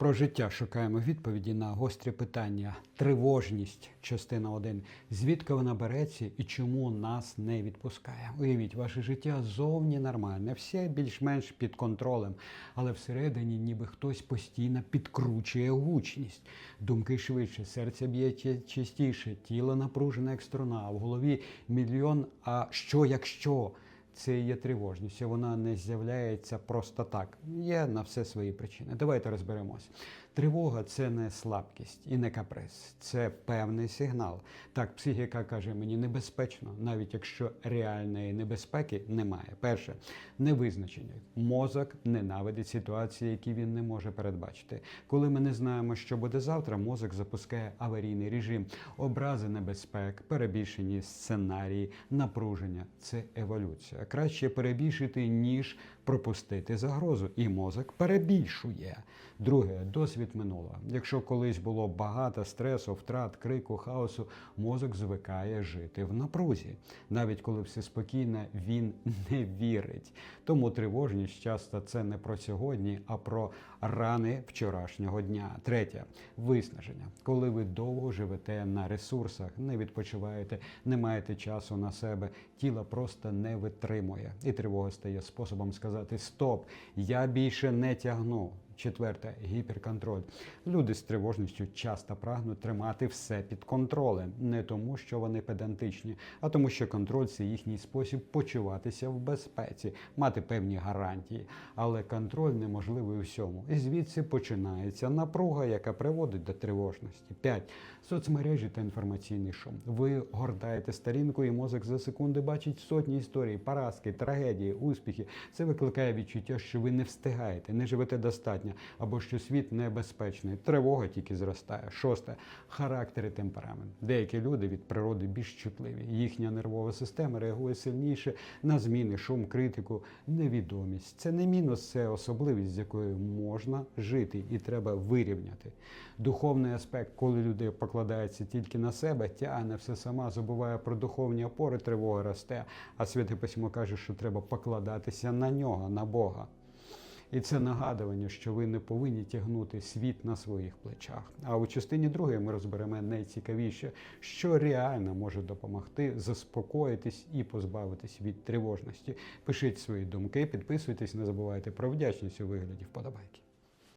Про життя шукаємо відповіді на гострі питання. Тривожність, частина 1. Звідки вона береться і чому нас не відпускає? Уявіть, ваше життя зовні нормальне, все більш-менш під контролем, але всередині ніби хтось постійно підкручує гучність. Думки швидше, серце б'є ча- частіше, тіло напружене а в голові мільйон. А що якщо? Це є тривожністю. вона не з'являється просто так. Є на все свої причини. Давайте розберемось. Тривога це не слабкість і не каприз, це певний сигнал. Так, психіка каже, мені небезпечно, навіть якщо реальної небезпеки немає. Перше, невизначення. Мозок ненавидить ситуації, які він не може передбачити. Коли ми не знаємо, що буде завтра, мозок запускає аварійний режим, образи небезпек, перебільшені сценарії, напруження це еволюція. Краще перебільшити, ніж пропустити загрозу. І мозок перебільшує. Друге, досвід минулого. Якщо колись було багато стресу, втрат, крику, хаосу, мозок звикає жити в напрузі. Навіть коли все спокійно, він не вірить. Тому тривожність часто це не про сьогодні, а про рани вчорашнього дня. Третє виснаження. Коли ви довго живете на ресурсах, не відпочиваєте, не маєте часу на себе, тіло просто не витримує. І тривога стає способом сказати Стоп, я більше не тягну. Четверте гіперконтроль. Люди з тривожністю часто прагнуть тримати все під контролем, не тому, що вони педантичні, а тому, що контроль це їхній спосіб почуватися в безпеці, мати певні гарантії. Але контроль неможливий у всьому. І звідси починається напруга, яка приводить до тривожності. 5. Соцмережі та інформаційний шум. Ви гортаєте сторінку, і мозок за секунди бачить сотні історій, поразки, трагедії, успіхи. Це викликає відчуття, що ви не встигаєте, не живете достатньо, або що світ небезпечний. Тривога тільки зростає. Шосте характер і темперамент. Деякі люди від природи більш чутливі. Їхня нервова система реагує сильніше на зміни, шум, критику, невідомість. Це не мінус, це особливість, з якою можна жити, і треба вирівняти. Духовний аспект, коли люди покладаються тільки на себе, тягне все сама, забуває про духовні опори, тривога росте. А святе письмо каже, що треба покладатися на нього, на Бога. І це нагадування, що ви не повинні тягнути світ на своїх плечах. А у частині другої ми розберемо найцікавіше, що реально може допомогти заспокоїтись і позбавитись від тривожності. Пишіть свої думки, підписуйтесь, не забувайте про вдячність у вигляді вподобайки.